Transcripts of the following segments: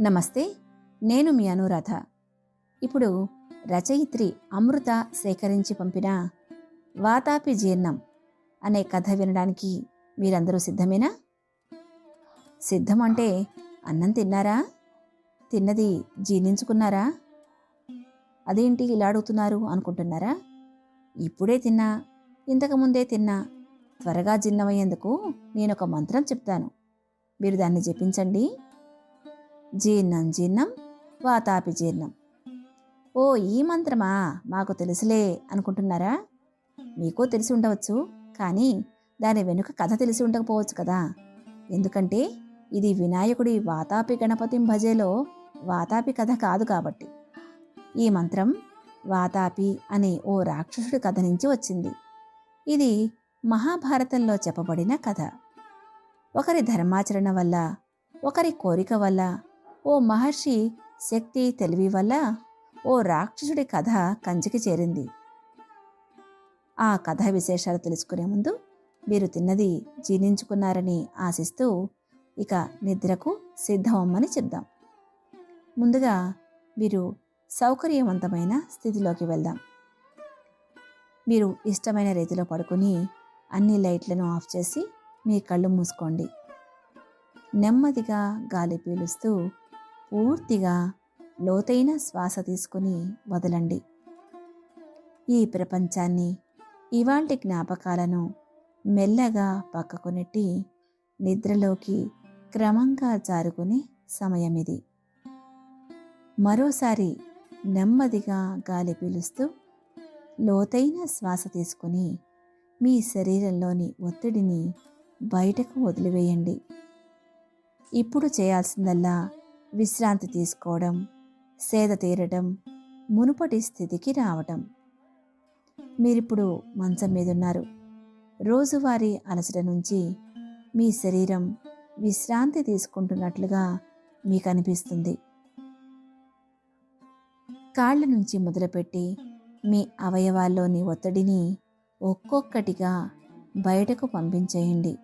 నమస్తే నేను మీ అనురాధ. ఇప్పుడు రచయిత్రి అమృత సేకరించి పంపిన వాతాపి జీర్ణం అనే కథ వినడానికి మీరందరూ సిద్ధమేనా? సిద్ధం అంటే అన్నం తిన్నారా? తిన్నది జీర్ణించుకున్నారా? అదేంటి ఇలా అడుగుతున్నారు అనుకుంటున్నారా? ఇప్పుడే తిన్నా ఇంతకుముందే తిన్నా త్వరగా జీర్ణమయ్యేందుకు నేను ఒక మంత్రం చెప్తాను. మీరు దాన్ని జపించండి. జీర్ణం జీర్ణం వాతాపి జీర్ణం. ఓ ఈ మంత్రమా? మాకు తెలుసులే అనుకుంటున్నారా? మీకు తెలిసి ఉండవచ్చు కానీ దాని వెనుక కథ తెలిసి ఉండకపోవచ్చు కదా. ఎందుకంటే ఇది వినాయకుడి వాతాపి గణపతి భజేలో వాతాపి కథ కాదు కాబట్టి. ఈ మంత్రం వాతాపి అనే ఓ రాక్షసుడి కథ నుంచి వచ్చింది. ఇది మహాభారతంలో చెప్పబడిన కథ. ఒకరి ధర్మాచరణ వల్ల ఒకరి కోరిక వల్ల ఓ మహర్షి శక్తి తెలివి వల్ల ఓ రాక్షసుడి కథ కంచికి చేరింది. ఆ కథ విశేషాలు తెలుసుకునే ముందు మీరు తిన్నది జీర్ణించుకున్నారని ఆశిస్తూ ఇక నిద్రకు సిద్ధమమ్మని చెప్దాం. ముందుగా మీరు సౌకర్యవంతమైన స్థితిలోకి వెళ్దాం. మీరు ఇష్టమైన రీతిలో పడుకుని అన్ని లైట్లను ఆఫ్ చేసి మీ కళ్ళు మూసుకోండి. నెమ్మదిగా గాలి పీలుస్తూ పూర్తిగా లోతైన శ్వాస తీసుకుని వదలండి. ఈ ప్రపంచాన్ని ఇవాంటి జ్ఞాపకాలను మెల్లగా పక్కకు నెట్టి నిద్రలోకి క్రమంగా జారుకునే సమయం ఇది మరోసారి నెమ్మదిగా గాలి పీలుస్తూ లోతైన శ్వాస తీసుకుని మీ శరీరంలోని ఒత్తిడిని బయటకు వదిలివేయండి. ఇప్పుడు చేయాల్సిందల్లా విశ్రాంతి తీసుకోవడం సేద తీరడం మునుపటి స్థితికి రావటం. మీరిప్పుడు మంచం మీద ఉన్నారు రోజువారీ అలసట నుంచి మీ శరీరం విశ్రాంతి తీసుకుంటున్నట్లుగా మీకు అనిపిస్తుంది కాళ్ళ నుంచి మొదలుపెట్టి మీ అవయవాల్లోని ఒత్తిడిని ఒక్కొక్కటిగా బయటకు పంపించేయండి.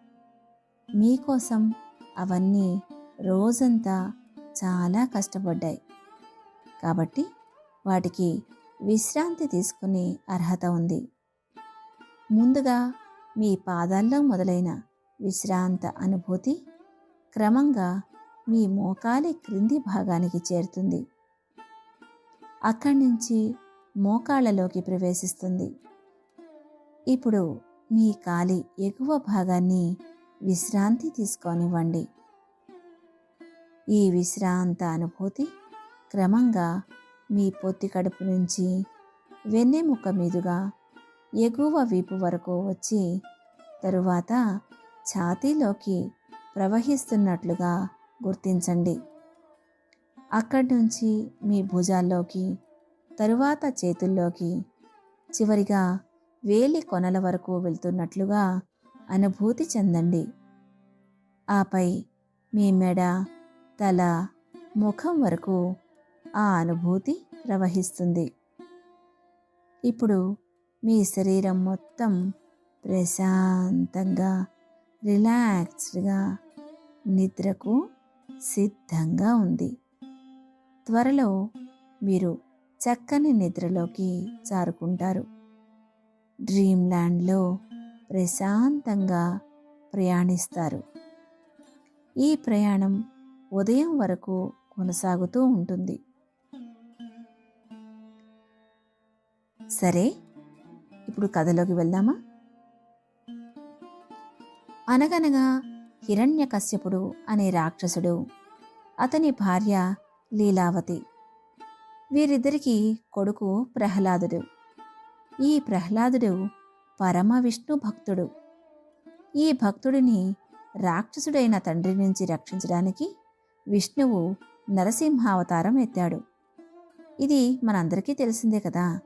మీకోసం అవన్నీ రోజంతా చాలా కష్టపడ్డాయి. కాబట్టి వాటికి విశ్రాంతి తీసుకునే అర్హత ఉంది. ముందుగా మీ పాదాల్లో మొదలైన విశ్రాంత అనుభూతి క్రమంగా మీ మోకాలి క్రింది భాగానికి చేరుతుంది. అక్కడి నుంచి మోకాళ్ళలోకి ప్రవేశిస్తుంది. ఇప్పుడు మీ కాలి ఎగువ భాగాన్ని విశ్రాంతి తీసుకోనివ్వండి. ఈ విశ్రాంత అనుభూతి క్రమంగా మీ పొత్తి కడుపు నుంచి వెన్నెముక మీదుగా ఎగువ వీపు వరకు వచ్చి తరువాత ఛాతీలోకి ప్రవహిస్తున్నట్లుగా గుర్తించండి. అక్కడి నుంచి మీ భుజాల్లోకి తరువాత చేతుల్లోకి చివరిగా వేలి కొనల వరకు వెళ్తున్నట్లుగా అనుభూతి చెందండి. ఆపై మీ మెడ తల ముఖం వరకు ఆ అనుభూతి ప్రవహిస్తుంది. ఇప్పుడు మీ శరీరం మొత్తం ప్రశాంతంగా రిలాక్స్డ్గా నిద్రకు సిద్ధంగా ఉంది. త్వరలో మీరు చక్కని నిద్రలోకి జారుకుంటారు. డ్రీమ్ ల్యాండ్లో ప్రశాంతంగా ప్రయాణిస్తారు. ఈ ప్రయాణం ఉదయం వరకు కొనసాగుతూ ఉంటుంది. సరే ఇప్పుడు కథలోకి వెళ్దామా? అనగనగా హిరణ్యకశ్యపుడు అనే రాక్షసుడు అతని భార్య లీలావతి వీరిద్దరికీ కొడుకు ప్రహ్లాదుడు. ఈ ప్రహ్లాదుడు పరమ విష్ణు భక్తుడు. ఈ భక్తుడిని రాక్షసుడైన తండ్రి నుంచి రక్షించడానికి విష్ణువు నరసింహావతారం ఎత్తాడు. ఇది మనందరికీ తెలిసిందే కదా.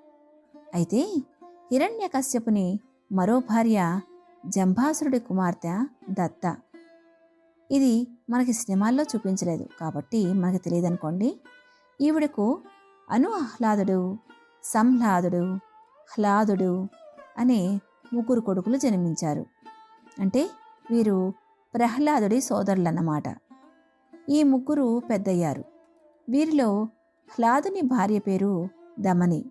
అయితే హిరణ్యకశ్యపుని మరో భార్య జంభాసురుడి కుమార్తె దత్త. ఇది మనకి సినిమాల్లో చూపించలేదు. కాబట్టి మనకి తెలియదు అనుకోండి ఈవిడకు అను ఆహ్లాదుడు సంహ్లాదుడు హ్లాదుడు అనే ముగ్గురు కొడుకులు జన్మించారు. అంటే వీరు ప్రహ్లాదుడి సోదరులన్నమాట. ఈ ముగ్గురు పెద్దయ్యారు. వీరిలో హ్లాదుని భార్య పేరు దమని.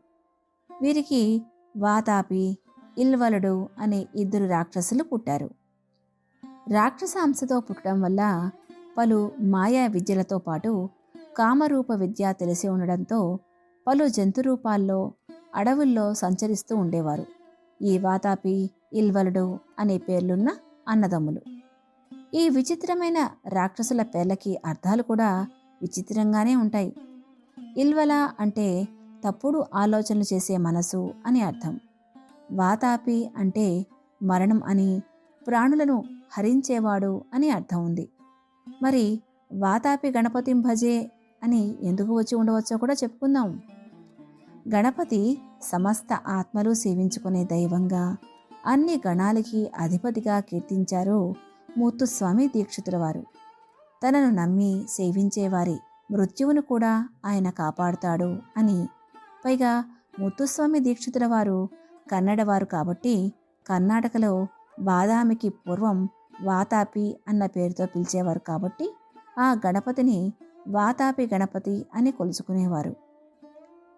వీరికి వాతాపి ఇల్వలుడు అనే ఇద్దరు రాక్షసులు పుట్టారు. రాక్షసాంశతో పుట్టడం వల్ల పలు మాయా విద్యలతో పాటు కామరూప విద్య తెలిసి ఉండడంతో పలు జంతు రూపాల్లో అడవుల్లో సంచరిస్తూ ఉండేవారు. ఈ వాతాపి ఇల్వలుడు అనే పేర్లున్న అన్నదమ్ములు. ఈ విచిత్రమైన రాక్షసుల పేర్లకి అర్థాలు కూడా విచిత్రంగానే ఉంటాయి. ఇల్వల అంటే తప్పుడు ఆలోచనలు చేసే మనసు అని అర్థం. వాతాపి అంటే మరణం అని ప్రాణులను హరించేవాడు అని అర్థం ఉంది. మరి వాతాపి గణపతిం భజే అని ఎందుకు వచ్చి ఉండవచ్చో కూడా చెప్పుకుందాం. గణపతి సమస్త ఆత్మలు సేవించుకునే దైవంగా అన్ని గణాలకి అధిపతిగా కీర్తించారు మూర్తుస్వామి దీక్షితుల వారు తనను నమ్మి సేవించేవారి మృత్యువును కూడా ఆయన కాపాడుతాడు అని. పైగా ముత్తుస్వామి దీక్షితుల వారు కన్నడవారు కాబట్టి కర్ణాటకలో బాదామికి పూర్వం వాతాపి అన్న పేరుతో పిలిచేవారు కాబట్టి ఆ గణపతిని వాతాపి గణపతి అని కొలుచుకునేవారు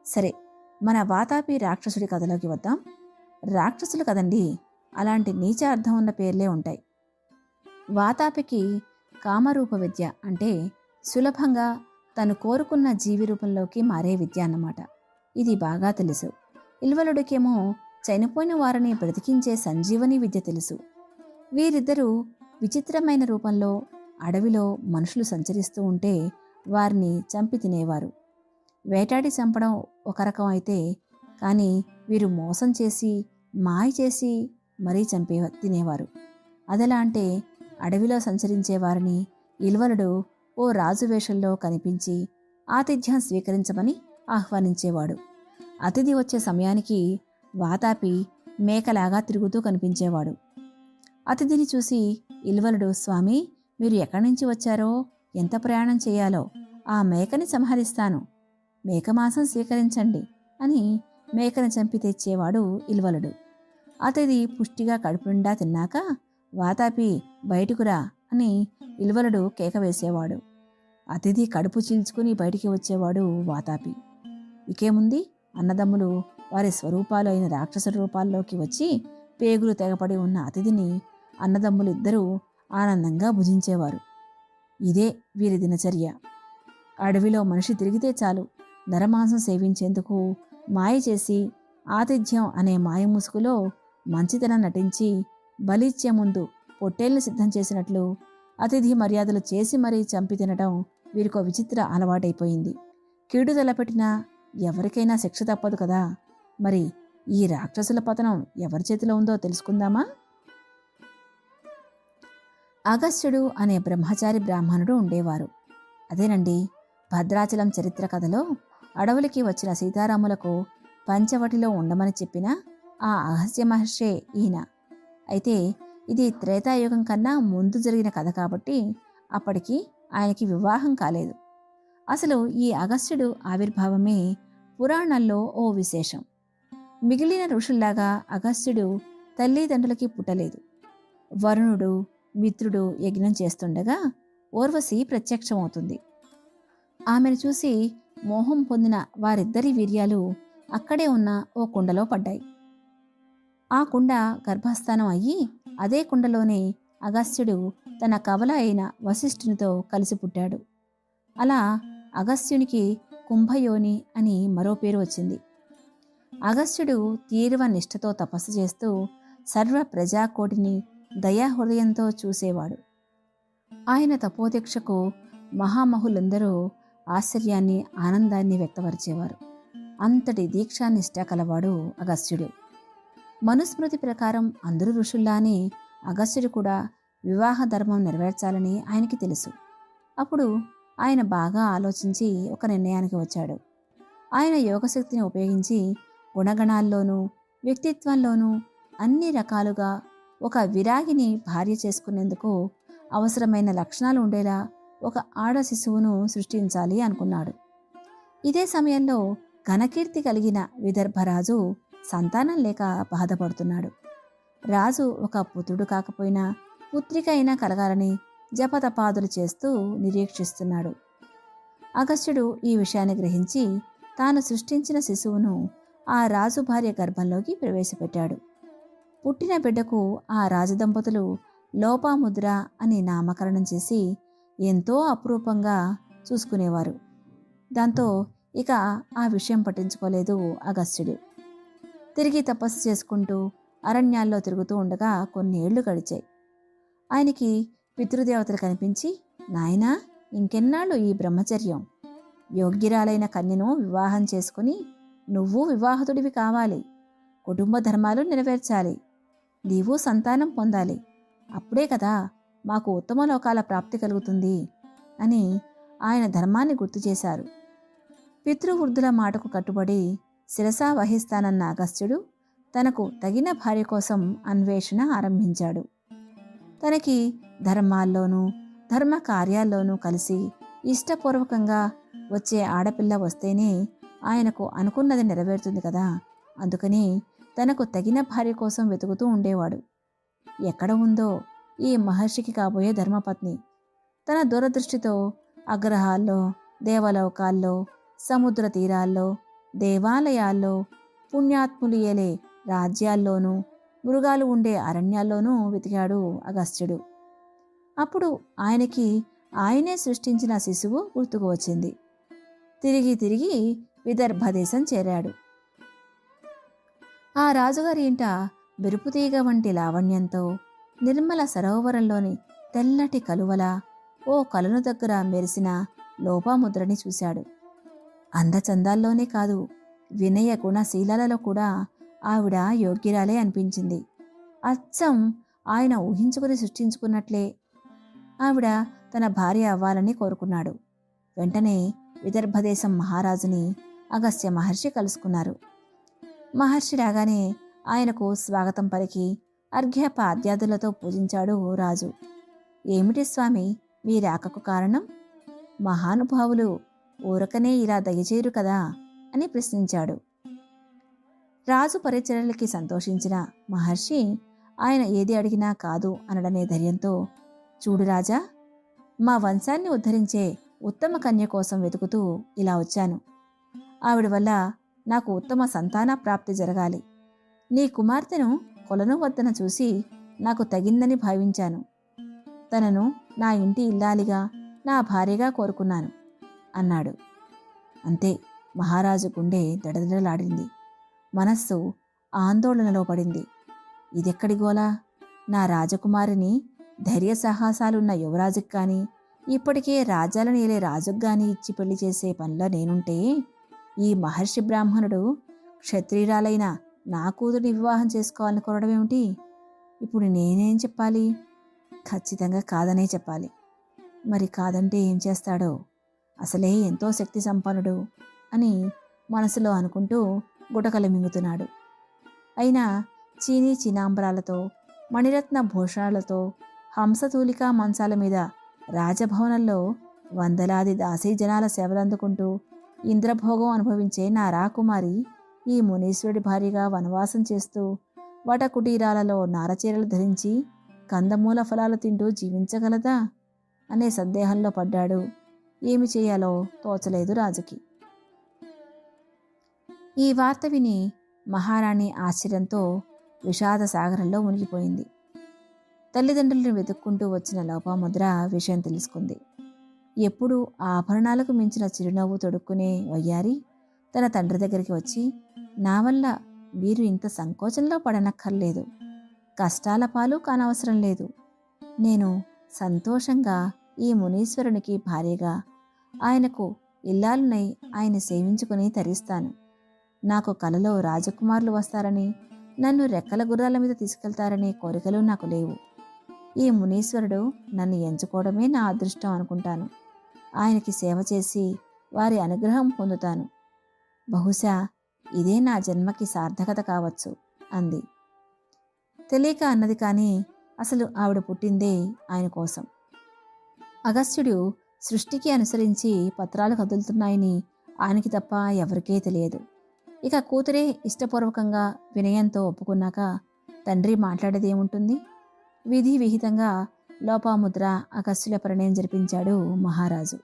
సరే మన వాతాపి రాక్షసుడి కథలోకి వద్దాం. రాక్షసులు కదండి అలాంటి నీచ అర్థం ఉన్న పేర్లే ఉంటాయి. వాతాపికి కామరూప విద్య అంటే సులభంగా తను కోరుకున్న జీవి రూపంలోకి మారే విద్య అన్నమాట. ఇది బాగా తెలుసు. ఇల్వలుడికేమో చనిపోయిన వారిని బ్రతికించే సంజీవని విద్య తెలుసు. వీరిద్దరూ విచిత్రమైన రూపంలో అడవిలో మనుషులు సంచరిస్తూ ఉంటే వారిని చంపి తినేవారు. వేటాడి చంపడం ఒక రకం అయితే కానీ వీరు మోసం చేసి మాయ చేసి మరీ చంపే తినేవారు. అదెలా అంటే అడవిలో సంచరించే వారిని ఇల్వలుడు ఓ రాజు వేషంలో కనిపించి ఆతిథ్యం స్వీకరించమని ఆహ్వానించేవాడు. అతిథి వచ్చే సమయానికి వాతాపి మేకలాగా తిరుగుతూ కనిపించేవాడు. అతిథిని చూసి ఇల్వలుడు స్వామి మీరు ఎక్కడి నుంచి వచ్చారో? ఎంత ప్రయాణం చేయాలో? ఆ మేకని సంహరిస్తాను. మేకమాసం స్వీకరించండి అని మేకను చంపి తెచ్చేవాడు ఇల్వలుడు అతిథి పుష్టిగా కడుపుండా తిన్నాక వాతాపి బయటకురా అని ఇల్వలుడు కేక వేసేవాడు. అతిథి కడుపు చీల్చుకుని బయటికి వచ్చేవాడు వాతాపి. ఇకేముంది? అన్నదమ్ములు వారి స్వరూపాలు అయిన రాక్షస రూపాల్లోకి వచ్చి పేగులు తెగపడి ఉన్న అతిథిని అన్నదమ్ములు ఇద్దరూ ఆనందంగా భుజించేవారు. ఇదే వీరి దినచర్య. అడవిలో మనిషి తిరిగితే చాలు. నరమాంసం సేవించేందుకు మాయ చేసి ఆతిథ్యం అనే మాయ ముసుగులో మంచితనం నటించి బలిచ్చే ముందు పొట్టేళ్ళు సిద్ధం చేసినట్లు అతిథి మర్యాదలు చేసి మరీ చంపి తినడం వీరికో విచిత్ర అలవాటైపోయింది. కీడు తలపెట్టినా ఎవరికైనా శిక్ష తప్పదు కదా. మరి ఈ రాక్షసుల పతనం ఎవరి చేతిలో ఉందో తెలుసుకుందామా? అగస్త్యుడు అనే బ్రహ్మచారి బ్రాహ్మణుడు ఉండేవారు. అదేనండి భద్రాచలం చరిత్ర కథలో అడవులకి వచ్చిన సీతారాములకు పంచవటిలో ఉండమని చెప్పిన ఆ అగస్త్య మహర్షే ఈయన. అయితే ఇది త్రేతాయుగం కన్నా ముందు జరిగిన కథ కాబట్టి అప్పటికి ఆయనకి వివాహం కాలేదు. అసలు ఈ అగస్త్యుడు ఆవిర్భావమే పురాణాల్లో ఓ విశేషం. మిగిలిన ఋషుల్లాగా అగస్త్యుడు తల్లిదండ్రులకి పుట్టలేదు. వరుణుడు మిత్రుడు యజ్ఞం చేస్తుండగా ఓర్వశి ప్రత్యక్షమవుతుంది. ఆమెను చూసి మోహం పొందిన వారిద్దరి వీర్యాలు అక్కడే ఉన్న ఓ కుండలో పడ్డాయి. ఆ కుండ గర్భస్థానం అయ్యి అదే కుండలోనే అగస్త్యుడు తన కవల అయిన వశిష్ఠునితో కలిసి పుట్టాడు. అలా అగస్త్యునికి కుంభయోని అని మరో పేరు వచ్చింది. అగస్త్యుడు తీర్వ నిష్ఠతో తపస్సు చేస్తూ సర్వ ప్రజాకోటిని దయాహృదయంతో చూసేవాడు. ఆయన తపోదీక్షకు మహామహులందరూ ఆశ్చర్యాన్ని ఆనందాన్ని వ్యక్తపరిచేవారు. అంతటి దీక్షానిష్ట కలవాడు అగస్త్యుడు. మనుస్మృతి ప్రకారం అందరూ ఋషుల్లానే అగస్త్యుడు కూడా వివాహ ధర్మం నెరవేర్చాలని ఆయనకి తెలుసు. అప్పుడు ఆయన బాగా ఆలోచించి ఒక నిర్ణయానికి వచ్చాడు. ఆయన యోగశక్తిని ఉపయోగించి గుణగణాల్లోనూ వ్యక్తిత్వంలోనూ అన్ని రకాలుగా ఒక విరాగిని భార్య చేసుకునేందుకు అవసరమైన లక్షణాలు ఉండేలా ఒక ఆడ శిశువును సృష్టించాలి అనుకున్నాడు. ఇదే సమయంలో ఘనకీర్తి కలిగిన విదర్భరాజు సంతానం లేక బాధపడుతున్నాడు. రాజు ఒక పుత్రుడు కాకపోయినా పుత్రిక అయినా కలగాలని జపతపాదులు చేస్తూ నిరీక్షిస్తున్నాడు. అగస్త్యుడు ఈ విషయాన్ని గ్రహించి తాను సృష్టించిన శిశువును ఆ రాజు భార్య గర్భంలోకి ప్రవేశపెట్టాడు. పుట్టిన బిడ్డకు ఆ రాజదంపతులు లోపాముద్ర అని నామకరణం చేసి ఎంతో అపురూపంగా చూసుకునేవారు. దాంతో ఇక ఆ విషయం పట్టించుకోలేదు అగస్త్యుడు. తిరిగి తపస్సు చేసుకుంటూ అరణ్యాల్లో తిరుగుతూ ఉండగా కొన్నేళ్ళు గడిచాయి. ఆయనకి పితృదేవతలు కనిపించి నాయనా ఇంకెన్నాళ్ళు ఈ బ్రహ్మచర్యం? యోగ్యురాలైన కన్యను వివాహం చేసుకుని నువ్వు వివాహతుడివి కావాలి. కుటుంబ ధర్మాలు నెరవేర్చాలి. నీవు సంతానం పొందాలి. అప్పుడే కదా మాకు ఉత్తమ లోకాల ప్రాప్తి కలుగుతుంది అని ఆయన ధర్మాన్ని గుర్తు చేశారు. పితృవృద్ధుల మాటకు కట్టుబడి శిరసా వహిస్తానన్న అగస్త్యుడు తనకు తగిన భార్య కోసం అన్వేషణ ఆరంభించాడు. తనకి ధర్మాల్లోనూ ధర్మ కార్యాల్లోనూ కలిసి ఇష్టపూర్వకంగా వచ్చే ఆడపిల్ల వస్తేనే ఆయనకు అనుకున్నది నెరవేరుతుంది కదా. అందుకని తనకు తగిన భార్య కోసం వెతుకుతూ ఉండేవాడు. ఎక్కడ ఉందో ఈ మహర్షికి కాబోయే ధర్మపత్ని. తన దూరదృష్టితో అగ్రహాల్లో దేవలోకాల్లో సముద్ర తీరాల్లో దేవాలయాల్లో పుణ్యాత్ములియలే రాజ్యాల్లోనూ మృగాలు ఉండే అరణ్యాల్లోనూ వెతికాడు అగస్త్యుడు. అప్పుడు ఆయనకి ఆయనే సృష్టించిన శిశువు గుర్తుకు వచ్చింది. తిరిగి తిరిగి విదర్భ దేశం చేరాడు. ఆ రాజుగారి ఇంట బెరుపుతీగ వంటి లావణ్యంతో నిర్మల సరోవరంలోని తెల్లటి కలువల ఓ కలను దగ్గర మెరిసిన లోపాముద్రని చూశాడు. అందచందాల్లోనే కాదు వినయ గుణశీలాలలో కూడా ఆవిడ యోగ్యురాలే అనిపించింది. అచ్చం! ఆయన ఊహించుకుని సృష్టించుకున్నట్లే ఆవిడ తన భార్య అవ్వాలని కోరుకున్నాడు. వెంటనే విదర్భదేశం మహారాజుని అగస్త్య మహర్షి కలుసుకున్నారు. మహర్షి రాగానే ఆయనకు స్వాగతం పలికి అర్ఘ్యపాద్యాదులతో పూజించాడు రాజు. ఏమిటి స్వామి మీ రాకకు కారణం? మహానుభావులు ఊరకనే ఇలా దయచేరు కదా? అని ప్రశ్నించాడు. రాజు పరిచర్యలకి సంతోషించిన మహర్షి ఆయన ఏది అడిగినా కాదు అనడనే ధైర్యంతో చూడు రాజా మా వంశాన్ని ఉద్ధరించే ఉత్తమ కన్య కోసం వెతుకుతూ ఇలా వచ్చాను. ఆవిడ వల్ల నాకు ఉత్తమ సంతాన ప్రాప్తి జరగాలి. నీ కుమార్తెను కొలను వద్దన చూసి నాకు తగిందని భావించాను. తనను నా ఇంటి ఇల్లాలిగా నా భార్యగా కోరుకున్నాను. అన్నాడు. అంతే మహారాజు గుండె దడదడలాడింది. మనస్సు ఆందోళనలో పడింది. ఇదెక్కడి గోలా నా రాజకుమారిని ధైర్య సాహసాలున్న యువరాజుకి కానీ ఇప్పటికే రాజాలను ఏలే రాజుకు కానీ ఇచ్చి పెళ్ళి చేసే పనిలో నేనుంటే ఈ మహర్షి బ్రాహ్మణుడు క్షత్రియురాలైన నా కూతురిని వివాహం చేసుకోవాలని కోరడం ఏమిటి? ఇప్పుడు నేనేం చెప్పాలి? ఖచ్చితంగా కాదనే చెప్పాలి. మరి కాదంటే ఏం చేస్తాడో? అసలే ఎంతో శక్తి సంపన్నుడు అని మనసులో అనుకుంటూ గుటకలు మింగుతున్నాడు. అయినా చీనీ చినాంబరాలతో మణిరత్న భూషణాలతో హంసతూలిక మంచాల మీద రాజభవనంలో వందలాది దాసీ జనాల సేవలందుకుంటూ ఇంద్రభోగం అనుభవించే నా రాకుమారి ఈ మునీశ్వరుడి భార్యగా వనవాసం చేస్తూ వట కుటీరాలలో నారచీరలు ధరించి కందమూల ఫలాలు తింటూ జీవించగలదా? అనే సందేహంలో పడ్డాడు ఏమి చేయాలో తోచలేదు రాజుకి. ఈ వార్త విని మహారాణి ఆశ్చర్యంతో విషాద సాగరంలో మునిగిపోయింది. తల్లిదండ్రులను వెతుక్కుంటూ వచ్చిన లోపాముద్ర విషయం తెలుసుకుంది. ఎప్పుడు ఆభరణాలకు మించిన చిరునవ్వు తొడుక్కునే వయ్యారి తన తండ్రి దగ్గరికి వచ్చి నా వల్ల మీరు ఇంత సంకోచంలో పడనక్కర్లేదు. కష్టాల పాలు కానవసరం లేదు. నేను సంతోషంగా ఈ మునీశ్వరునికి భార్యగా ఆయనకు ఇల్లాలునై ఆయన సేవించుకుని తరిస్తాను. నాకు కలలో రాజకుమారులు వస్తారని నన్ను రెక్కల గుర్రాల మీద తీసుకెళ్తారనే కోరికలు నాకు లేవు. ఈ మునీశ్వరుడు నన్ను ఎంచుకోవడమే నా అదృష్టం అనుకుంటాను. ఆయనకి సేవ చేసి వారి అనుగ్రహం పొందుతాను. బహుశా ఇదే నా జన్మకి సార్థకత కావచ్చు అంది. తెలియక అన్నది కానీ అసలు ఆవిడ పుట్టిందే ఆయన కోసం. అగస్త్యుడు సృష్టికి అనుసరించి పత్రాలు కదులుతున్నాయని ఆయనకి తప్ప ఎవరికీ తెలియదు. ఇక కూతురే ఇష్టపూర్వకంగా వినయంతో ఒప్పుకున్నాక తండ్రి మాట్లాడేదేముంటుంది? విధి విహితంగా లోపాముద్ర అగస్త్యుల పరిణయం జరిపించాడు మహారాజు.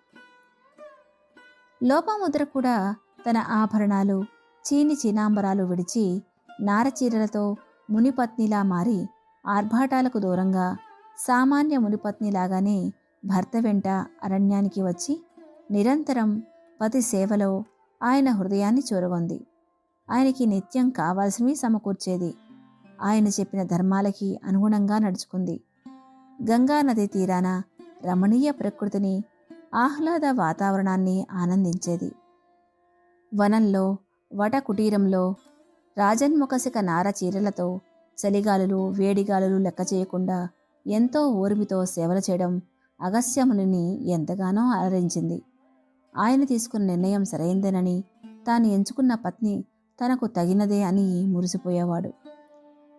లోపాముద్ర కూడా తన ఆభరణాలు చీని చీనాంబరాలు విడిచి నారచీరలతో మునిపత్నిలా మారి ఆర్భాటాలకు దూరంగా సామాన్య మునిపత్నిలాగానే భర్త వెంట అరణ్యానికి వచ్చి నిరంతరం పతి సేవలో ఆయన హృదయాన్ని చూరగొంది. ఆయనకి నిత్యం కావాల్సినవి సమకూర్చేది. ఆయన చెప్పిన ధర్మాలకి అనుగుణంగా నడుచుకుంది. గంగా నది తీరాన రమణీయ ప్రకృతిని ఆహ్లాద వాతావరణాన్ని ఆనందించేది. వనంలో వట కుటీరంలో రాజన్ముఖసిక నార చీరలతో చలిగాలులు వేడిగాలులు లెక్క చేయకుండా ఎంతో ఓర్మితో సేవలు చేయడం అగస్యమునిని ఎంతగానో అలరించింది. ఆయన తీసుకున్న నిర్ణయం సరైందేనని తాను ఎంచుకున్న పత్ని తనకు తగినదే అని మురిసిపోయేవాడు.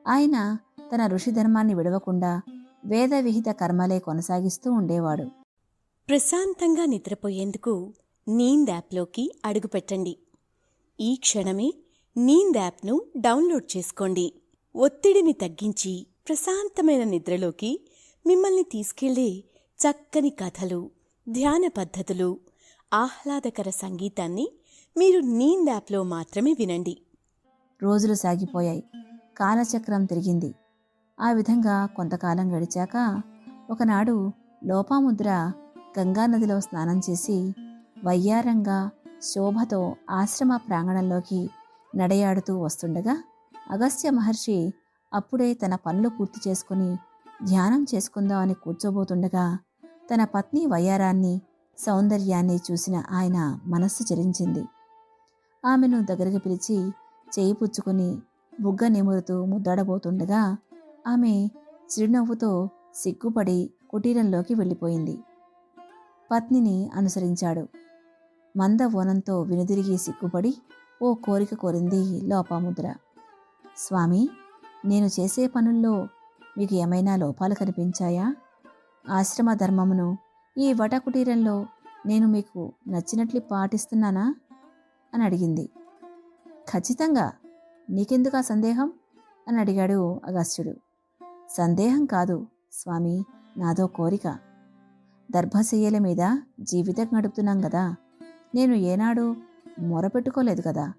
ఆయన తన ఋషి ధర్మాన్ని విడవకుండా వేద విహిత కర్మలే కొనసాగిస్తూ ఉండేవాడు. ప్రశాంతంగా నిద్రపోయేందుకు నీంద్ యాప్లోకి అడుగుపెట్టండి. ఈ క్షణమే నీంద్ యాప్ను డౌన్లోడ్ చేసుకోండి. ఒత్తిడిని తగ్గించి ప్రశాంతమైన నిద్రలోకి మిమ్మల్ని తీసుకెళ్ళే చక్కని కథలు ధ్యాన పద్ధతులు ఆహ్లాదకర సంగీతాన్ని మీరు నీంద్ యాప్లో మాత్రమే వినండి. రోజులు సాగిపోయాయి. కాలచక్రం తిరిగింది. ఆ విధంగా కొంతకాలం గడిచాక ఒకనాడు లోపాముద్ర గంగానదిలో స్నానం చేసి వయ్యారంగా శోభతో ఆశ్రమ ప్రాంగణంలోకి నడయాడుతూ వస్తుండగా అగస్త్య మహర్షి అప్పుడే తన పనులు పూర్తి చేసుకుని ధ్యానం చేసుకుందామని కూర్చోబోతుండగా తన పత్ని వయ్యారాన్ని సౌందర్యాన్ని చూసిన ఆయన మనస్సు చెరించింది ఆమెను దగ్గరికి పిలిచి చేయి పుచ్చుకుని బుగ్గ నిమురుతూ ముద్దాడబోతుండగా ఆమె చిరునవ్వుతో సిగ్గుపడి కుటీరంలోకి వెళ్ళిపోయింది. పత్నిని అనుసరించాడు. మంద ఓనంతో వినుదిరిగి సిగ్గుపడి ఓ కోరిక కోరింది లోపాముద్ర. స్వామి నేను చేసే పనుల్లో మీకు ఏమైనా లోపాలు కనిపించాయా? ఆశ్రమ ధర్మమును ఈ వటకుటీరంలో నేను మీకు నచ్చినట్లు పాటిస్తున్నానా? అని అడిగింది. ఖచ్చితంగా నీకెందుకు ఆ సందేహం? అని అడిగాడు అగస్త్యుడు. సందేహం కాదు స్వామి నాదో కోరిక. దర్భశయ్యల మీద జీవితం గడుపుతున్నాం కదా నేను ఏనాడు మొరపెట్టుకోలేదు కదా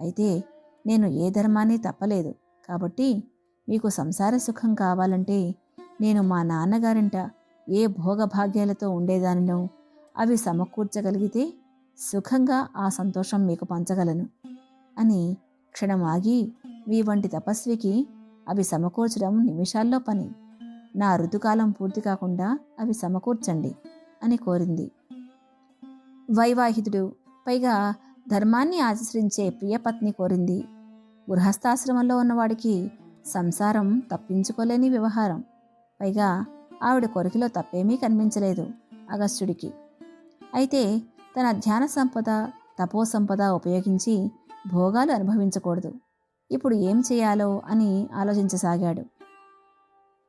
అయితే నేను ఏ ధర్మాన్ని తప్పలేదు. కాబట్టి మీకు సంసార సుఖం కావాలంటే నేను మా నాన్నగారింట ఏ భోగభాగ్యాలతో ఉండేదానినో అవి సమకూర్చగలిగితే సుఖంగా ఆ సంతోషం మీకు పంచగలను. అని క్షణం ఆగి మీ వంటి తపస్వికి అవి సమకూర్చడం నిమిషాల్లో పని. నా ఋతుకాలం పూర్తి కాకుండా అవి సమకూర్చండి అని కోరింది. వైవాహితుడు పైగా ధర్మాన్ని ఆచరించే ప్రియపత్ని కోరింది. గృహస్థాశ్రమంలో ఉన్నవాడికి సంసారం తప్పించుకోలేని వ్యవహారం. పైగా ఆవిడ కొరికిలో తప్పేమీ కనిపించలేదు అగస్త్యుడికి. అయితే తన ధ్యాన సంపద తపో సంపద ఉపయోగించి భోగాలు అనుభవించకూడదు. ఇప్పుడు ఏం చేయాలో అని ఆలోచించసాగాడు.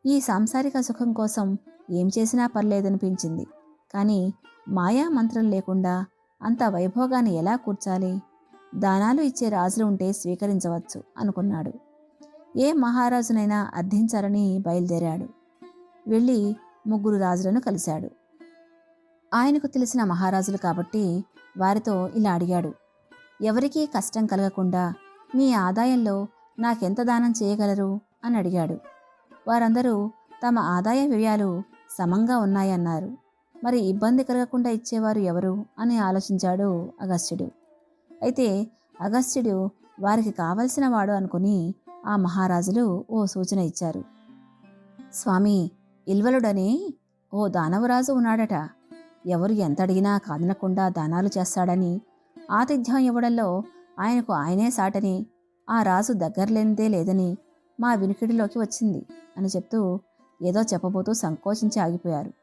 ఈ సాంసారిక సుఖం కోసం ఏం చేసినా పర్లేదనిపించింది. కానీ మాయా మంత్రం లేకుండా అంత వైభోగాన్ని ఎలా కూర్చాలి? దానాలు ఇచ్చే రాజులు ఉంటే స్వీకరించవచ్చు అనుకున్నాడు. ఏ మహారాజునైనా అర్థించాలని బయలుదేరాడు. వెళ్ళి ముగ్గురు రాజులను కలిశాడు. ఆయనకు తెలిసిన మహారాజులు కాబట్టి వారితో ఇలా అడిగాడు. ఎవరికీ కష్టం కలగకుండా మీ ఆదాయంలో నాకెంత దానం చేయగలరు? అని అడిగాడు. వారందరూ తమ ఆదాయ వ్యయాలు సమంగా ఉన్నాయన్నారు. మరి ఇబ్బంది కలగకుండా ఇచ్చేవారు ఎవరు? అని ఆలోచించాడు అగస్త్యుడు. అయితే అగస్త్యుడు వారికి కావలసిన వాడు అనుకుని ఆ మహారాజులు ఓ సూచన ఇచ్చారు. స్వామి ఇల్వలుడని ఓ దానవరాజు ఉన్నాడట. ఎవరు ఎంత అడిగినా కాదనకుండా దానాలు చేస్తాడని ఆతిథ్యం ఇవ్వడంలో ఆయనకు ఆయనే సాటని ఆ రాజు దగ్గరలేనిదే లేదని మా వినికిడిలోకి వచ్చింది అని చెప్తూ ఏదో చెప్పబోతూ సంకోచించి ఆగిపోయారు.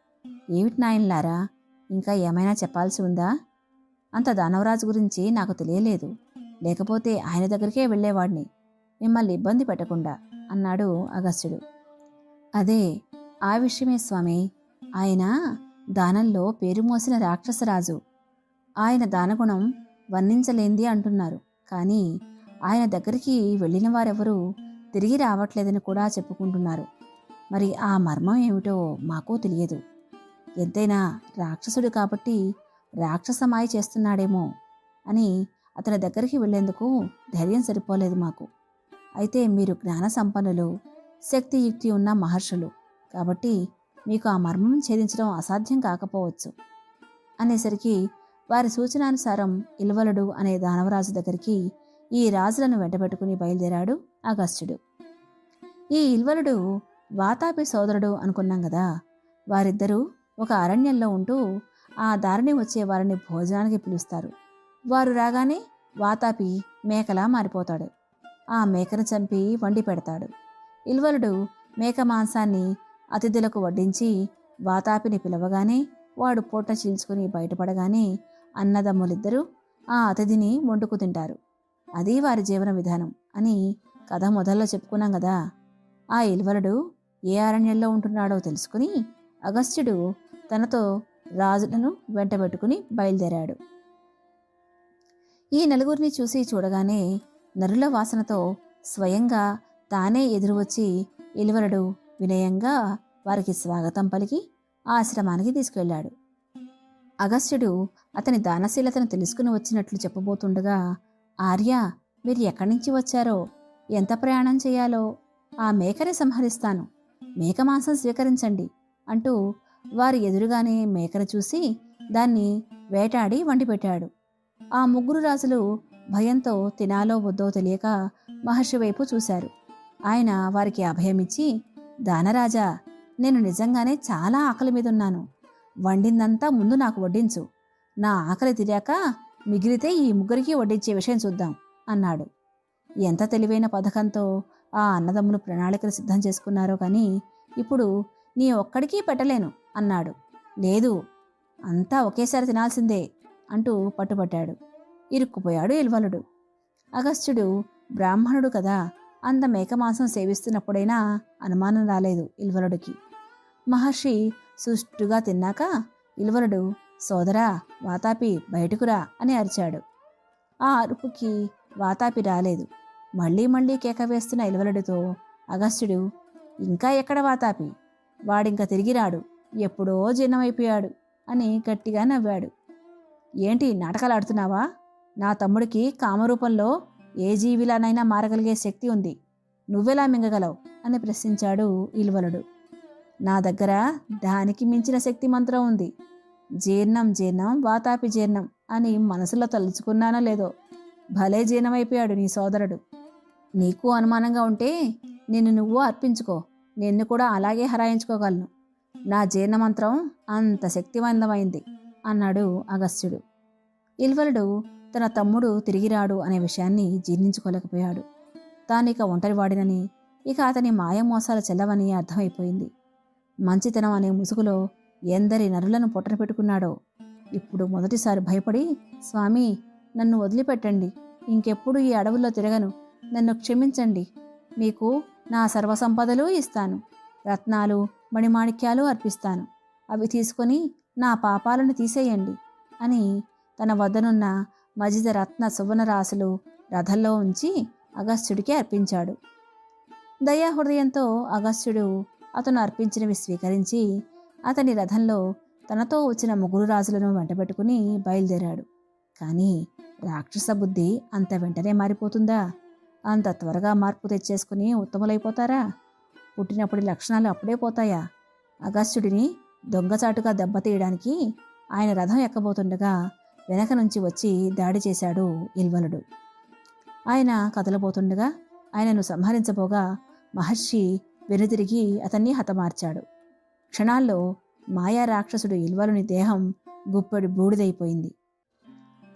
ఏమిటి నాయనలారా ఇంకా ఏమైనా చెప్పాల్సి ఉందా? అంత దానవరాజు గురించి నాకు తెలియలేదు. లేకపోతే ఆయన దగ్గరికే వెళ్ళేవాడిని. మిమ్మల్ని ఇబ్బంది పెట్టకుండా అన్నాడు అగస్త్యుడు. అదే ఆ విషయమే స్వామి. ఆయన దానంలో పేరు మోసిన రాక్షసరాజు. ఆయన దానగుణం వర్ణించలేంది అంటున్నారు. కానీ ఆయన దగ్గరికి వెళ్ళిన వారెవరూ తిరిగి రావట్లేదని కూడా చెప్పుకుంటున్నారు. మరి ఆ మర్మం ఏమిటో మాకు తెలియదు. ఎంతైనా రాక్షసుడు కాబట్టి రాక్షసమాయ చేస్తున్నాడేమో అని అతని దగ్గరికి వెళ్ళేందుకు ధైర్యం సరిపోలేదు మాకు. అయితే మీరు జ్ఞాన సంపన్నులు శక్తియుక్తి ఉన్న మహర్షులు కాబట్టి మీకు ఆ మర్మం ఛేదించడం అసాధ్యం కాకపోవచ్చు. అనేసరికి వారి సూచనానుసారం ఇల్వలుడు అనే దానవరాజు దగ్గరికి ఈ రాజులను వెంటబెట్టుకుని బయలుదేరాడు అగస్త్యుడు. ఈ ఇల్వలుడు వాతాపి సోదరుడు అనుకున్నాం కదా వారిద్దరూ ఒక అరణ్యంలో ఉంటూ ఆ దారిని వచ్చే వారిని భోజనానికి పిలుస్తారు. వారు రాగానే వాతాపి మేకలా మారిపోతాడు. ఆ మేకను చంపి వండి పెడతాడు. ఇల్వలుడు మేక మాంసాన్ని అతిథులకు వడ్డించి వాతాపిని పిలవగానే వాడు పొట్ట చీల్చుకుని బయటపడగానే అన్నదమ్ములిద్దరూ ఆ అతిథిని వండుకు తింటారు. అది వారి జీవన విధానం అని కథ మొదల్లో చెప్పుకున్నాం కదా ఆ ఇల్వలుడు ఏ అరణ్యంలో ఉంటున్నాడో తెలుసుకుని అగస్త్యుడు తనతో రాజులను వెంటబెట్టుకుని బయలుదేరాడు. ఈ నలుగురిని చూసి చూడగానే నరుల వాసనతో స్వయంగా తానే ఎదురు వచ్చి వినయంగా వారికి స్వాగతం పలికి ఆశ్రమానికి తీసుకెళ్ళాడు. అగస్త్యుడు అతని దానశీలతను తెలుసుకుని వచ్చినట్లు చెప్పబోతుండగా ఆర్య మీరు ఎక్కడి నుంచి వచ్చారో? ఎంత ప్రయాణం చేయాలో? ఆ మేకని సంహరిస్తాను. మేక మాంసం స్వీకరించండి అంటూ వారి ఎదురుగానే మేకను చూసి దాన్ని వేటాడి వండిపెట్టాడు. ఆ ముగ్గురు రాజులు భయంతో తినాలో వద్దో తెలియక మహర్షి వైపు చూశారు. ఆయన వారికి అభయమిచ్చి దానరాజా నేను నిజంగానే చాలా ఆకలి మీద ఉన్నాను వండిందంతా ముందు నాకు వడ్డించు. నా ఆకలి తిరాక మిగిలితే ఈ ముగ్గురికి వడ్డించే విషయం చూద్దాం అన్నాడు. ఎంత తెలివైన పథకంతో ఆ అన్నదమ్ములు ప్రణాళికలు సిద్ధం చేసుకున్నారో కానీ ఇప్పుడు నీ ఒక్కడికి పెట్టలేను అన్నాడు. లేదు అంతా ఒకేసారి తినాల్సిందే అంటూ పట్టుబట్టాడు. ఇరుక్కుపోయాడు ఇల్వలుడు అగస్త్యుడు బ్రాహ్మణుడు కదా అంత మేకమాంసం సేవిస్తున్నప్పుడైనా అనుమానం రాలేదు ఇల్వలుడికి మహర్షి సుష్టుగా తిన్నాక ఇల్వలుడు సోదరా వాతాపి బయటకురా అని అరిచాడు. ఆ అరుపుకి వాతాపి రాలేదు. మళ్ళీ మళ్ళీ కేక వేస్తున్న ఇల్వలుడితో అగస్త్యుడు ఇంకా ఎక్కడ వాతాపి? వాడింక తిరిగి రాడు. ఎప్పుడో జీర్ణమైపోయాడు అని గట్టిగా నవ్వాడు. ఏంటి నాటకాలు ఆడుతున్నావా? నా తమ్ముడికి కామరూపంలో ఏ జీవిలానైనా మారగలిగే శక్తి ఉంది. నువ్వెలా మింగగలవు? అని ప్రశ్నించాడు ఇల్వలుడు. నా దగ్గర దానికి మించిన శక్తి మంత్రం ఉంది. జీర్ణం జీర్ణం వాతాపి జీర్ణం అని మనసులో తలుచుకున్నానో లేదో? భలే జీర్ణమైపోయాడు నీ సోదరుడు. నీకు అనుమానంగా ఉంటే నిన్ను నువ్వు అర్పించుకో. నిన్ను కూడా అలాగే హరాయించుకోగలను. నా జీర్ణమంత్రం అంత శక్తివంతమైంది అన్నాడు అగస్త్యుడు. ఇల్వలుడు తన తమ్ముడు తిరిగిరాడు అనే విషయాన్ని జీర్ణించుకోలేకపోయాడు. తానిక ఒంటరివాడినని ఇక అతని మాయమోసాలు చెల్లవని అర్థమైపోయింది. మంచితనం అనే ముసుగులో ఎందరి నరులను పొట్టన పెట్టుకున్నాడో. ఇప్పుడు మొదటిసారి భయపడి స్వామి నన్ను వదిలిపెట్టండి. ఇంకెప్పుడు ఈ అడవుల్లో తిరగను. నన్ను క్షమించండి. మీకు నా సర్వసంపదలు ఇస్తాను. రత్నాలు మణిమాణిక్యాలు అర్పిస్తాను. అవి తీసుకొని నా పాపాలను తీసేయండి అని తన వద్దనున్న మజిద రత్న సువర్ణరాశులు రథంలో ఉంచి అగస్త్యుడికి అర్పించాడు. దయాహృదయంతో అగస్త్యుడు అతను అర్పించినవి స్వీకరించి అతని రథంలో తనతో వచ్చిన ముగ్గురు రాజులను వెంటబెట్టుకుని బయలుదేరాడు. కానీ రాక్షస బుద్ధి అంత వెంటనే మారిపోతుందా? అంత త్వరగా మార్పు తెచ్చేసుకుని ఉత్తములైపోతారా? పుట్టినప్పటి లక్షణాలు అప్పుడే పోతాయా? అగస్త్యుడిని దొంగచాటుగా దెబ్బతీయడానికి ఆయన రథం ఎక్కబోతుండగా వెనక నుంచి వచ్చి దాడి చేశాడు ఇల్వలుడు. ఆయన కదలబోతుండగా ఆయనను సంహరించబోగా మహర్షి వెనుతిరిగి అతన్ని హతమార్చాడు. క్షణాల్లో మాయా రాక్షసుడు ఇల్వలుని దేహం గుప్పడి బూడిదైపోయింది.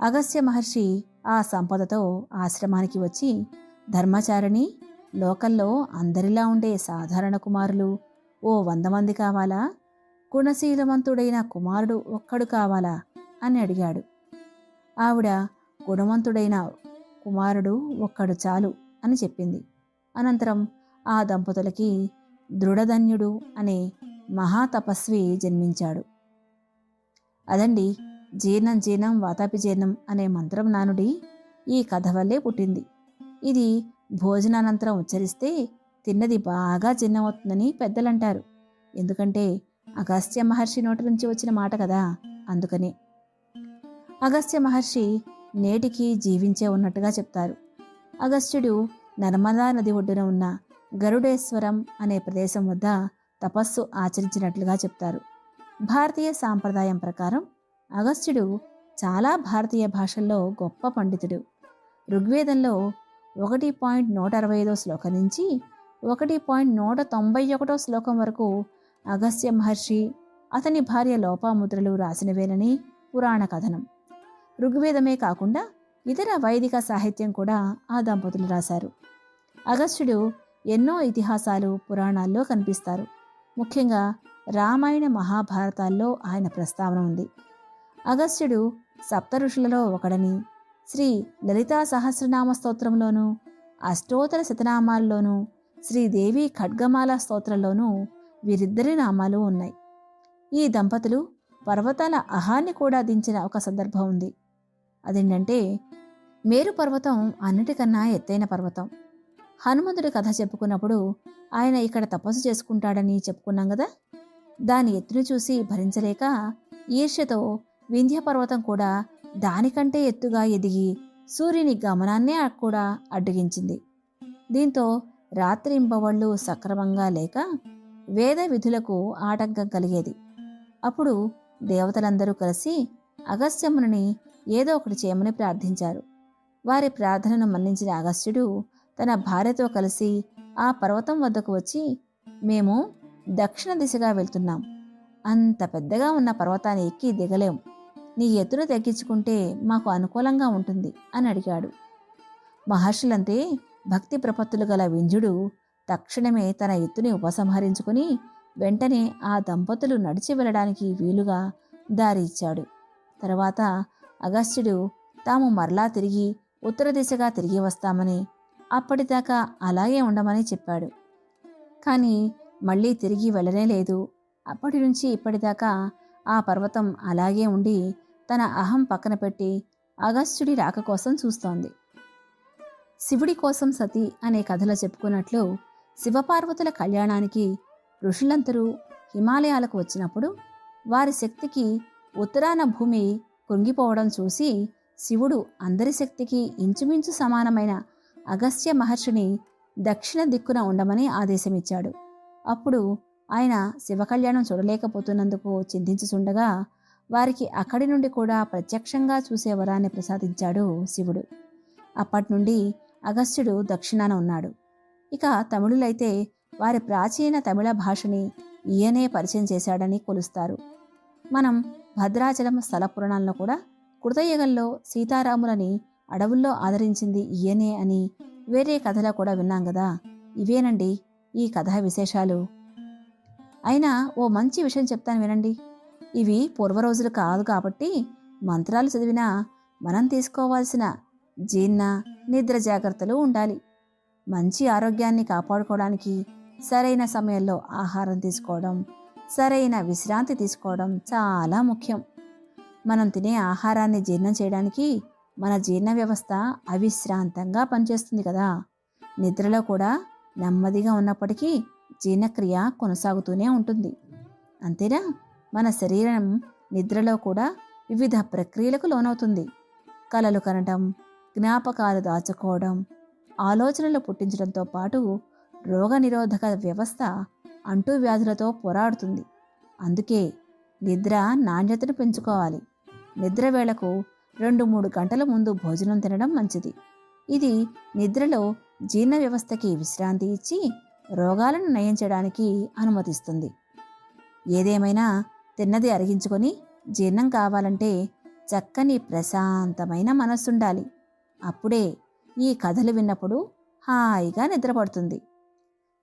అగస్త్య మహర్షి ఆ సంపదతో ఆశ్రమానికి వచ్చి ధర్మచారిణి లోకల్లో అందరిలా ఉండే సాధారణ కుమారులు ఓ వంద మంది కావాలా? గుణశీలవంతుడైన కుమారుడు ఒక్కడు కావాలా? అని అడిగాడు. ఆవిడ గుణవంతుడైన కుమారుడు ఒక్కడు చాలు అని చెప్పింది. అనంతరం ఆ దంపతులకి దృఢధన్యుడు అనే మహాతపస్వి జన్మించాడు. అదండి జీర్ణం జీర్ణం వాతాపి జీర్ణం అనే మంత్రం నానుడి ఈ కథ వల్లే పుట్టింది. ఇది భోజనానంతరం ఉచ్చరిస్తే తిన్నది బాగా జీర్ణమవుతుందని పెద్దలంటారు. ఎందుకంటే అగస్త్య మహర్షి నోటి నుంచి వచ్చిన మాట కదా అందుకనే. అగస్త్య మహర్షి నేటికి జీవించే ఉన్నట్టుగా చెప్తారు. అగస్త్యుడు నర్మదా నది ఒడ్డున ఉన్న గరుడేశ్వరం అనే ప్రదేశం వద్ద తపస్సు ఆచరించినట్లుగా చెప్తారు. భారతీయ సాంప్రదాయం ప్రకారం అగస్త్యుడు చాలా భారతీయ భాషల్లో గొప్ప పండితుడు. ఋగ్వేదంలో ఒకటి పాయింట్ నూట అరవై ఐదో శ్లోకం నుంచి ఒకటి పాయింట్ నూట తొంభై ఒకటో శ్లోకం వరకు అగస్త్య మహర్షి అతని భార్య లోపాముద్రలు రాసినవేనని పురాణ కథనం. ఋగ్వేదమే కాకుండా ఇతర వైదిక సాహిత్యం కూడా ఆ దంపతులు రాశారు. అగస్త్యుడు ఎన్నో ఇతిహాసాలు పురాణాల్లో కనిపిస్తారు. ముఖ్యంగా రామాయణ మహాభారతాల్లో ఆయన ప్రస్తావన ఉంది. అగస్త్యుడు సప్త ఋషులలో ఒకడని శ్రీ లలితా సహస్రనామ స్తోత్రంలోనూ అష్టోత్తర శతనామాల్లోనూ శ్రీదేవి ఖడ్గమాల స్తోత్రంలోనూ వీరిద్దరి నామాలు ఉన్నాయి. ఈ దంపతులు పర్వతాల అహాన్ని కూడా దించిన ఒక సందర్భం ఉంది. అదేంటంటే మేరు పర్వతం అన్నిటికన్నా ఎత్తైన పర్వతం. హనుమంతుడి కథ చెప్పుకున్నప్పుడు ఆయన ఇక్కడ తపస్సు చేసుకుంటాడని చెప్పుకున్నాం కదా? దాని ఎత్తును చూసి భరించలేక ఈర్ష్యతో వింధ్య పర్వతం కూడా దానికంటే ఎత్తుగా ఎదిగి సూర్యుని గమనాన్నే కూడా అడ్డగించింది. దీంతో రాత్రింబవళ్ళు సక్రమంగా లేక వేద విధులకు ఆటంకం కలిగేది. అప్పుడు దేవతలందరూ కలిసి అగస్త్యముని ఏదో ఒకటి చేయమని ప్రార్థించారు. వారి ప్రార్థనను మన్నించిన అగస్త్యుడు తన భార్యతో కలిసి ఆ పర్వతం వద్దకు వచ్చి మేము దక్షిణ దిశగా వెళ్తున్నాం. అంత పెద్దగా ఉన్న పర్వతాన్ని ఎక్కి దిగలేం. నీ ఎత్తును తగ్గించుకుంటే మాకు అనుకూలంగా ఉంటుంది అని అడిగాడు. మహర్షులంతే భక్తి ప్రపత్తులు గల వింజుడు తక్షణమే తన ఎత్తుని ఉపసంహరించుకుని వెంటనే ఆ దంపతులు నడిచి వెళ్ళడానికి వీలుగా దారి ఇచ్చాడు. తర్వాత అగస్త్యుడు తాము మరలా తిరిగి ఉత్తర దిశగా తిరిగి వస్తామని అప్పటిదాకా అలాగే ఉండమని చెప్పాడు. కానీ మళ్ళీ తిరిగి వెళ్ళనే లేదు. అప్పటి నుంచి ఇప్పటిదాకా ఆ పర్వతం అలాగే ఉండి తన అహం పక్కన పెట్టి అగస్త్యుడి రాక కోసం చూస్తోంది. శివుడి కోసం సతి అనే కథలో చెప్పుకున్నట్లు శివపార్వతుల కళ్యాణానికి ఋషులందరూ హిమాలయాలకు వచ్చినప్పుడు వారి శక్తికి ఉత్తరాన భూమి కృంగిపోవడం చూసి శివుడు అందరి శక్తికి ఇంచుమించు సమానమైన అగస్త్య మహర్షిని దక్షిణ దిక్కున ఉండమని ఆదేశమిచ్చాడు. అప్పుడు ఆయన శివకళ్యాణం చూడలేకపోతున్నందుకు చింతించుచుండగా వారికి అక్కడి నుండి కూడా ప్రత్యక్షంగా చూసే వరాన్ని ప్రసాదించాడు శివుడు. అప్పటి నుండి అగస్త్యుడు దక్షిణాన ఉన్నాడు. ఇక తమిళులైతే వారి ప్రాచీన తమిళ భాషని ఈయనే పరిచయం చేశాడని కొలుస్తారు. మనం భద్రాచలం స్థల పురాణంలో కూడా కృతయుగంలో సీతారాములని అడవుల్లో ఆదరించింది ఈయనే అని వేరే కథలో కూడా విన్నాం కదా. ఇవేనండి ఈ కథా విశేషాలు. అయినా ఓ మంచి విషయం చెప్తాను వినండి. ఇవి పూర్వ రోజులు కాదు కాబట్టి మంత్రాలు చదివినా మనం తీసుకోవాల్సిన జీర్ణ నిద్ర జాగ్రత్తలు ఉండాలి. మంచి ఆరోగ్యాన్ని కాపాడుకోవడానికి సరైన సమయంలో ఆహారం తీసుకోవడం సరైన విశ్రాంతి తీసుకోవడం చాలా ముఖ్యం. మనం తినే ఆహారాన్ని జీర్ణం చేయడానికి మన జీర్ణ వ్యవస్థ అవిశ్రాంతంగా పనిచేస్తుంది కదా. నిద్రలో కూడా నెమ్మదిగా ఉన్నప్పటికీ జీర్ణక్రియ కొనసాగుతూనే ఉంటుంది. అంతేనా? మన శరీరం నిద్రలో కూడా వివిధ ప్రక్రియలకు లోనవుతుంది. కలలు కనటం జ్ఞాపకాలు దాచుకోవడం ఆలోచనలు పుట్టించడంతో పాటు రోగనిరోధక వ్యవస్థ అంటువ్యాధులతో పోరాడుతుంది. అందుకే నిద్ర నాణ్యతను పెంచుకోవాలి. నిద్ర వేళకు రెండు మూడు గంటల ముందు భోజనం తినడం మంచిది. ఇది నిద్రలో జీర్ణ వ్యవస్థకి విశ్రాంతి ఇచ్చి రోగాలను నయం చేయడానికి అనుమతిస్తుంది. ఏదేమైనా తిన్నది అరిగించుకొని జీర్ణం కావాలంటే చక్కని ప్రశాంతమైన మనస్సుండాలి. అప్పుడే ఈ కథలు విన్నప్పుడు హాయిగా నిద్రపడుతుంది.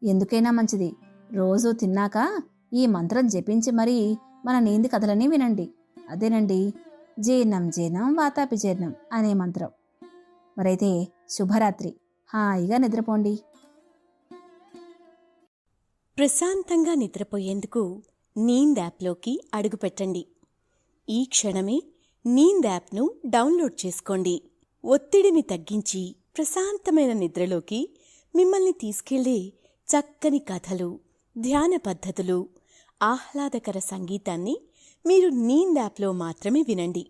ఎందుకైనా మంచిది. రోజు తిన్నాక ఈ మంత్రం జపించి మరీ మన నీంది కథలని వినండి. అదేనండి జీర్ణం జీర్ణం వాతాపి జీర్ణం అనే మంత్రం. మరైతే శుభరాత్రి. హాయిగా నిద్రపోండి. ప్రశాంతంగా నిద్రపోయేందుకు నీంద్ యాప్లోకి అడుగుపెట్టండి ఈ క్షణమే నీంద్ యాప్ను డౌన్లోడ్ చేసుకోండి. ఒత్తిడిని తగ్గించి ప్రశాంతమైన నిద్రలోకి మిమ్మల్ని తీసుకెళ్ళే చక్కని కథలు ధ్యాన పద్ధతులు ఆహ్లాదకర సంగీతాన్ని మీరు నీందాప్లో మాత్రమే వినండి.